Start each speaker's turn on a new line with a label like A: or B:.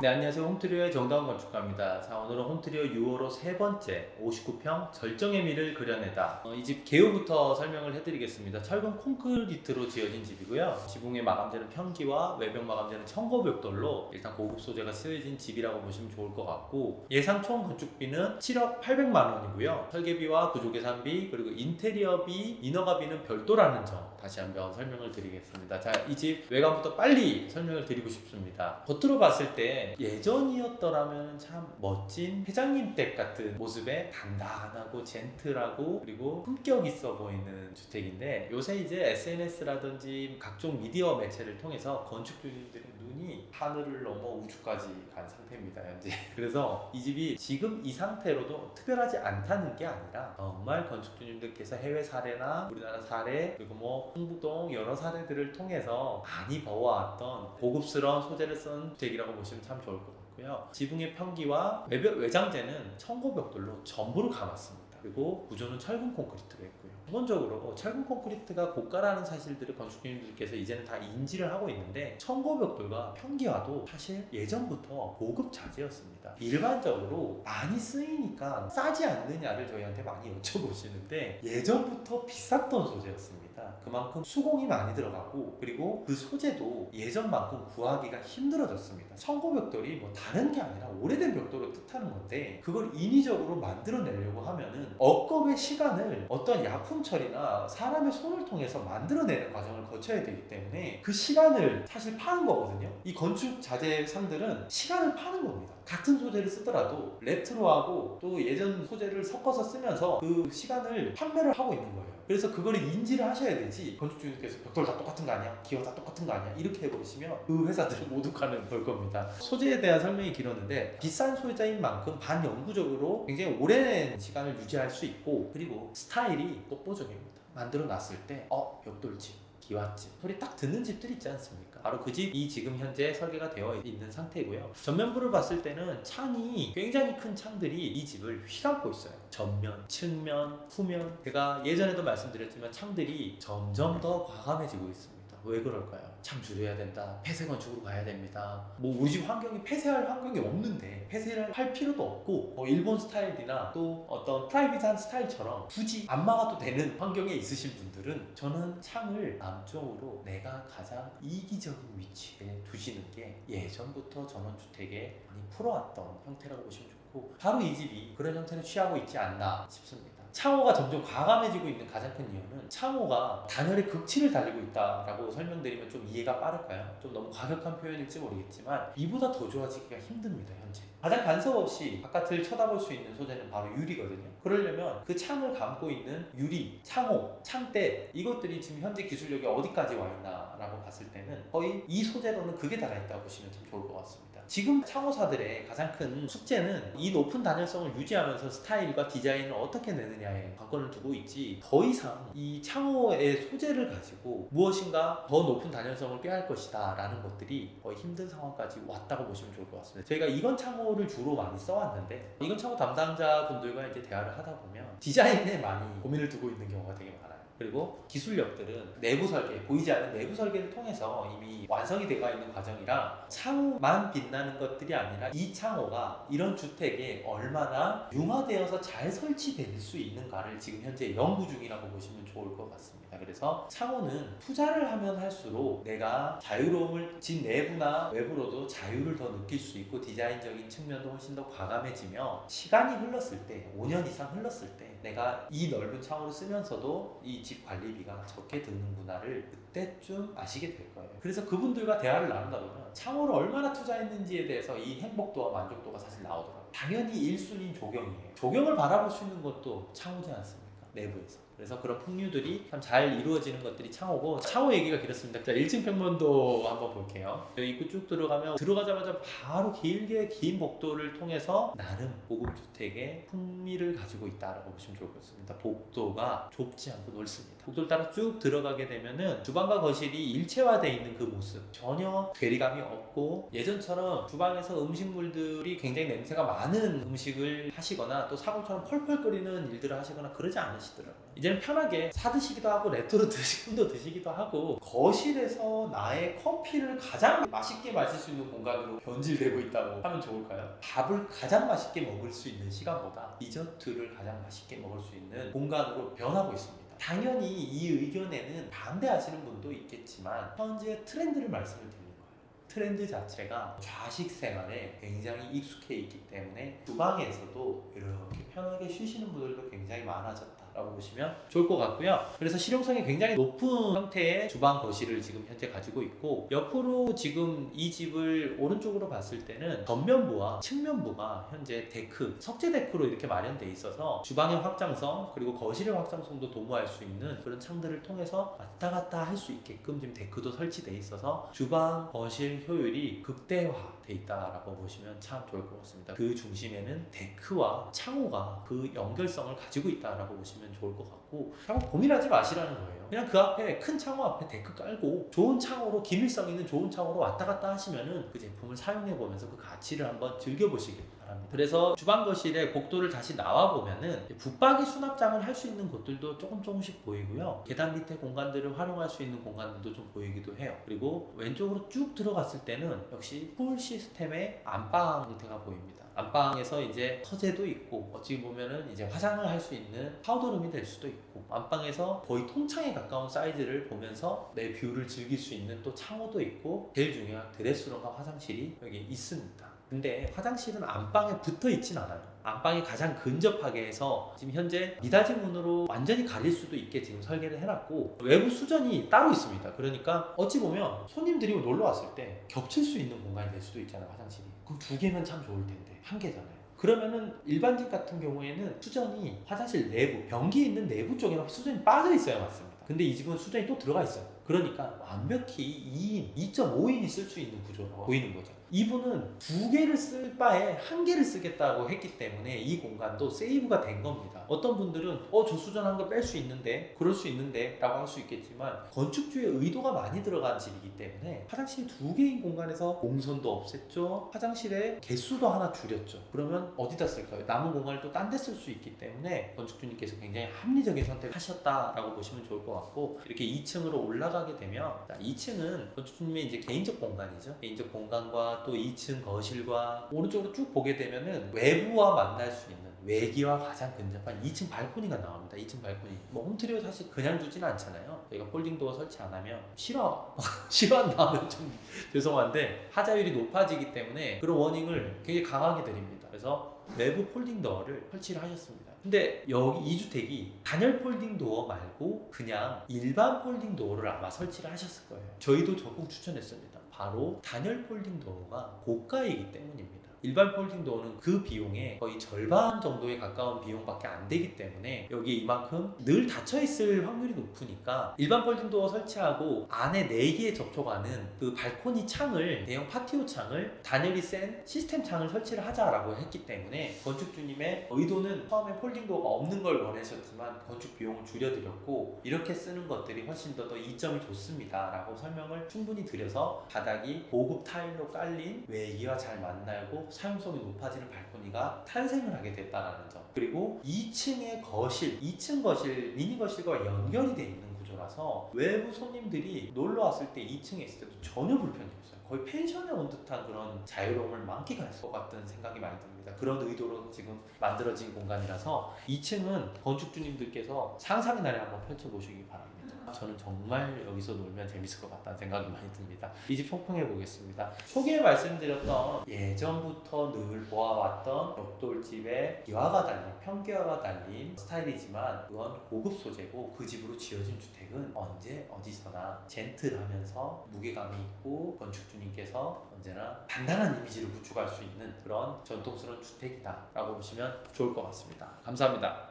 A: 네 안녕하세요. 홈트리오의 정다운 건축가입니다. 자 오늘은 홈트리오 6호로 세 번째 59평 절정의 미를 그려내다. 어, 이집 개요부터 설명을 해드리겠습니다. 철근 콘크리트로 지어진 집이고요. 지붕의 마감재는 평기와 외벽 마감재는 청고벽돌로 일단 고급 소재가 쓰여진 집이라고 보시면 좋을 것 같고 예상 총 건축비는 7억 800만 원이고요. 설계비와 구조 계산비 그리고 인테리어비 인허가비는 별도라는 점 다시 한번 설명을 드리겠습니다. 자 이 집 외관부터 빨리 설명을 드리고 싶습니다. 겉으로 봤을 때 예전이었더라면 참 멋진 회장님 댁 같은 모습에 단단하고 젠틀하고 그리고 품격 있어 보이는 주택인데 요새 이제 SNS라든지 각종 미디어 매체를 통해서 건축주님들 의 눈이 하늘을 넘어 우주까지 간 상태입니다 현재. 그래서 이 집이 지금 이 상태로도 특별하지 않다는 게 아니라 정말 건축주님들께서 해외 사례나 우리나라 사례 그리고 뭐 홍부동 여러 사례들을 통해서 많이 봐왔던 고급스러운 소재를 쓴 주택이라고 보시면 참 좋을 것 같고요. 지붕의 평기와 외벽 외장재는 청고벽돌로 전부를 감았습니다. 그리고 구조는 철근 콘크리트로 했고요 기본적으로 철근 콘크리트가 고가라는 사실들을 건축주님들께서 이제는 다 인지를 하고 있는데 청고벽돌과 평기와도 사실 예전부터 고급 자재였습니다. 일반적으로 많이 쓰이니까 싸지 않느냐를 저희한테 많이 여쭤보시는데 예전부터 비쌌던 소재였습니다. 그만큼 수공이 많이 들어가고 그리고 그 소재도 예전만큼 구하기가 힘들어졌습니다. 청고 벽돌이 뭐 다른 게 아니라 오래된 벽돌을 뜻하는 건데 그걸 인위적으로 만들어내려고 하면은 억겁의 시간을 어떤 약품 처리나 사람의 손을 통해서 만들어내는 과정을 거쳐야 되기 때문에 그 시간을 사실 파는 거거든요. 이 건축 자재 상들은 시간을 파는 겁니다. 같은 소재를 쓰더라도 레트로하고 또 예전 소재를 섞어서 쓰면서 그 시간을 판매를 하고 있는 거예요. 그래서 그걸 인지를 하셔야 되지 건축주님께서 벽돌 다 똑같은 거 아니야? 기어 다 똑같은 거 아니야? 이렇게 해버리시면 그 회사들은 모두 가는 걸 겁니다. 소재에 대한 설명이 길었는데 비싼 소재인 만큼 반영구적으로 굉장히 오랜 시간을 유지할 수 있고 그리고 스타일이 독보적입니다. 만들어 놨을 때 어? 벽돌집 기와집 소리 딱 듣는 집들 있지 않습니까? 바로 그 집이 지금 현재 설계가 되어 있는 상태고요. 전면부를 봤을 때는 창이 굉장히 큰 창들이 이 집을 휘감고 있어요. 전면, 측면, 후면. 제가 예전에도 말씀드렸지만 창들이 점점 더 과감해지고 있습니다. 왜 그럴까요? 창 줄여야 된다. 폐쇄 건축으로 가야 됩니다. 뭐 우리 집 환경이 폐쇄할 환경이 없는데 폐쇄를 할 필요도 없고 뭐 일본 스타일이나 또 어떤 프라이빗한 스타일처럼 굳이 안 막아도 되는 환경에 있으신 분들은 저는 창을 남쪽으로 내가 가장 이기적인 위치에 두시는 게 예전부터 전원주택에 많이 풀어왔던 형태라고 보시면 좋고 바로 이 집이 그런 형태를 취하고 있지 않나 싶습니다. 창호가 점점 과감해지고 있는 가장 큰 이유는 창호가 단열의 극치를 달리고 있다라고 설명드리면 좀 이해가 빠를까요? 좀 너무 과격한 표현일지 모르겠지만 이보다 더 좋아지기가 힘듭니다 현재. 가장 간섭 없이 바깥을 쳐다볼 수 있는 소재는 바로 유리거든요. 그러려면 그 창을 감고 있는 유리, 창호, 창대 이것들이 지금 현재 기술력이 어디까지 와 있나라고 봤을 때는 거의 이 소재로는 극에 달하 있다고 보시면 참 좋을 것 같습니다. 지금 창호사들의 가장 큰 숙제는 이 높은 단열성을 유지하면서 스타일과 디자인을 어떻게 내느냐에 관건을 두고 있지 더 이상 이 창호의 소재를 가지고 무엇인가 더 높은 단열성을 꾀할 것이다 라는 것들이 거의 힘든 상황까지 왔다고 보시면 좋을 것 같습니다. 저희가 이건 창호를 주로 많이 써왔는데 이건 창호 담당자분들과 이제 대화를 하다 보면 디자인에 많이 고민을 두고 있는 경우가 되게 많아요. 그리고 기술력들은 내부 설계, 보이지 않는 내부 설계를 통해서 이미 완성이 되어 있는 과정이라 창호만 빛나는 것들이 아니라 이 창호가 이런 주택에 얼마나 융화되어서 잘 설치될 수 있는가를 지금 현재 연구 중이라고 보시면 좋을 것 같습니다. 그래서 창호는 투자를 하면 할수록 내가 자유로움을 집 내부나 외부로도 자유를 더 느낄 수 있고 디자인적인 측면도 훨씬 더 과감해지며 시간이 흘렀을 때 5년 이상 흘렀을 때 내가 이 넓은 창호를 쓰면서도 이집 관리비가 적게 드는구나를 그때쯤 아시게 될 거예요. 그래서 그분들과 대화를 나눈다 보면 창호를 얼마나 투자했는지에 대해서 이 행복도와 만족도가 사실 나오더라고요. 당연히 1순위인 조경이에요. 조경을 바라볼 수 있는 것도 창호지 않습니까? 내부에서. 그래서 그런 풍류들이 참 잘 이루어지는 것들이 창호고 창호 얘기가 길었습니다. 자, 1층 평면도 한번 볼게요. 입구 쭉 들어가면 들어가자마자 바로 길게 긴 복도를 통해서 나름 고급 주택의 풍미를 가지고 있다라고 보시면 좋을 것 같습니다. 복도가 좁지 않고 넓습니다. 복도를 따라 쭉 들어가게 되면은 주방과 거실이 일체화되어 있는 그 모습 전혀 괴리감이 없고 예전처럼 주방에서 음식물들이 굉장히 냄새가 많은 음식을 하시거나 또 사골처럼 펄펄 끓이는 일들을 하시거나 그러지 않으시더라고요. 이제는 편하게 사 드시기도 하고 레토로 드시기도 드시기도 하고 거실에서 나의 커피를 가장 맛있게 마실 수 있는 공간으로 변질되고 있다고 하면 좋을까요? 밥을 가장 맛있게 먹을 수 있는 시간보다 디저트를 가장 맛있게 먹을 수 있는 공간으로 변하고 있습니다. 당연히 이 의견에는 반대하시는 분도 있겠지만 현재 트렌드를 말씀을 드리는 거예요. 트렌드 자체가 좌식 생활에 굉장히 익숙해 있기 때문에 주방에서도 이렇게 편하게 쉬시는 분들도 굉장히 많아졌다. 라고 보시면 좋을 것 같고요. 그래서 실용성이 굉장히 높은 형태의 주방 거실을 지금 현재 가지고 있고 옆으로 지금 이 집을 오른쪽으로 봤을 때는 전면부와 측면부가 현재 데크, 석재 데크로 이렇게 마련돼 있어서 주방의 확장성 그리고 거실의 확장성도 도모할 수 있는 그런 창들을 통해서 왔다 갔다 할 수 있게끔 지금 데크도 설치돼 있어서 주방 거실 효율이 극대화돼 있다라고 보시면 참 좋을 것 같습니다. 그 중심에는 데크와 창호가 그 연결성을 가지고 있다라고 보시면 좋을 것 같고 한번 고민하지 마시라는 거예요. 그냥 그 앞에 큰 창호 앞에 데크 깔고 좋은 창호로 기밀성 있는 좋은 창호로 왔다 갔다 하시면은 그 제품을 사용해 보면서 그 가치를 한번 즐겨 보시길 바랍니다. 그래서 주방 거실의 복도를 다시 나와 보면은 붙박이 수납장을 할 수 있는 곳들도 조금 조금씩 보이고요. 계단 밑에 공간들을 활용할 수 있는 공간들도 좀 보이기도 해요. 그리고 왼쪽으로 쭉 들어갔을 때는 역시 풀 시스템의 안방 형태가 보입니다. 안방에서 이제 서재도 있고 어찌 보면은 이제 화장을 할 수 있는 파우더룸이 될 수도 있고 안방에서 거의 통창에 가까운 사이즈를 보면서 내 뷰를 즐길 수 있는 또 창호도 있고 제일 중요한 드레스룸과 화장실이 여기 있습니다. 근데 화장실은 안방에 붙어 있진 않아요. 안방이 가장 근접하게 해서 지금 현재 미닫이 문으로 완전히 가릴 수도 있게 지금 설계를 해놨고 외부 수전이 따로 있습니다. 그러니까 어찌 보면 손님들이 놀러 왔을 때 겹칠 수 있는 공간이 될 수도 있잖아요. 화장실이. 그럼 두 개면 참 좋을 텐데 한 개잖아요. 그러면은 일반 집 같은 경우에는 수전이 화장실 내부 변기 있는 내부 쪽에는 수전이 빠져 있어야 맞습니다. 근데 이 집은 수전이 또 들어가 있어요. 그러니까 완벽히 2인, 2.5인이 쓸 수 있는 구조로 보이는 거죠. 이분은 두 개를 쓸 바에 한 개를 쓰겠다고 했기 때문에 이 공간도 세이브가 된 겁니다. 어떤 분들은 어 저 수전 한 거 뺄 수 있는데 그럴 수 있는데 라고 할 수 있겠지만 건축주의 의도가 많이 들어간 집이기 때문에 화장실 두 개인 공간에서 공선도 없앴죠. 화장실의 개수도 하나 줄였죠. 그러면 어디다 쓸까요? 남은 공간을 또 딴 데 쓸 수 있기 때문에 건축주님께서 굉장히 합리적인 선택을 하셨다라고 보시면 좋을 것 같고 이렇게 2층으로 올라가게 되면 2층은 건축주님의 이제 개인적 공간이죠. 개인적 공간과 또 2층 거실과 오른쪽으로 쭉 보게 되면은 외부와 만날 수 있는 외기와 가장 근접한 2층 발코니가 나옵니다. 2층 발코니. 뭐 홈트리오 사실 그냥 두지는 않잖아요. 저희가 폴딩 도어 설치 안 하면 싫어. 싫어한다면 좀 죄송한데 하자율이 높아지기 때문에 그런 워닝을 굉장히 강하게 드립니다. 그래서 내부 폴딩 도어를 설치를 하셨습니다. 근데 여기 이 주택이 단열 폴딩 도어 말고 그냥 일반 폴딩 도어를 아마 설치를 하셨을 거예요. 저희도 적극 추천했습니다. 바로 단열 폴딩 도어가 고가이기 때문입니다. 일반 폴딩 도어는 그 비용의 거의 절반 정도에 가까운 비용밖에 안 되기 때문에 여기 이만큼 늘 닫혀 있을 확률이 높으니까 일반 폴딩 도어 설치하고 안에 4개에 접촉하는 그 발코니 창을 대형 파티오 창을 단열이 센 시스템 창을 설치를 하자라고 했기 때문에 건축주님의 의도는 처음에 폴딩 도어가 없는 걸 원하셨지만 건축 비용을 줄여드렸고 이렇게 쓰는 것들이 훨씬 더 더 이점이 좋습니다 라고 설명을 충분히 드려서 바닥이 고급 타일로 깔린 외기와 잘 만나고 사용성이 높아지는 발코니가 탄생을 하게 됐다라는 점. 그리고 2층의 거실 2층 거실 미니 거실과 연결이 돼 있는 구조라서 외부 손님들이 놀러 왔을 때 2층에 있을 때도 전혀 불편이 없어요. 거의 펜션에 온 듯한 그런 자유로움을 만끽할 것 같은 생각이 많이 듭니다. 그런 의도로 지금 만들어진 공간이라서 2층은 건축주님들께서 상상의 날에 한번 펼쳐보시기 바랍니다 저는 정말 여기서 놀면 재밌을 것 같다는 생각이 많이 듭니다. 이집 폭풍해 보겠습니다. 초기에 말씀드렸던 예전부터 늘 보아왔던 벽돌집의 기와가 달린 평기와가 달린 스타일이지만 그건 고급 소재고 그 집으로 지어진 주택은 언제 어디서나 젠틀하면서 무게감이 있고 건축주님께서 언제나 단단한 이미지를 구축할 수 있는 그런 전통스러운 주택이다라고 보시면 좋을 것 같습니다. 감사합니다.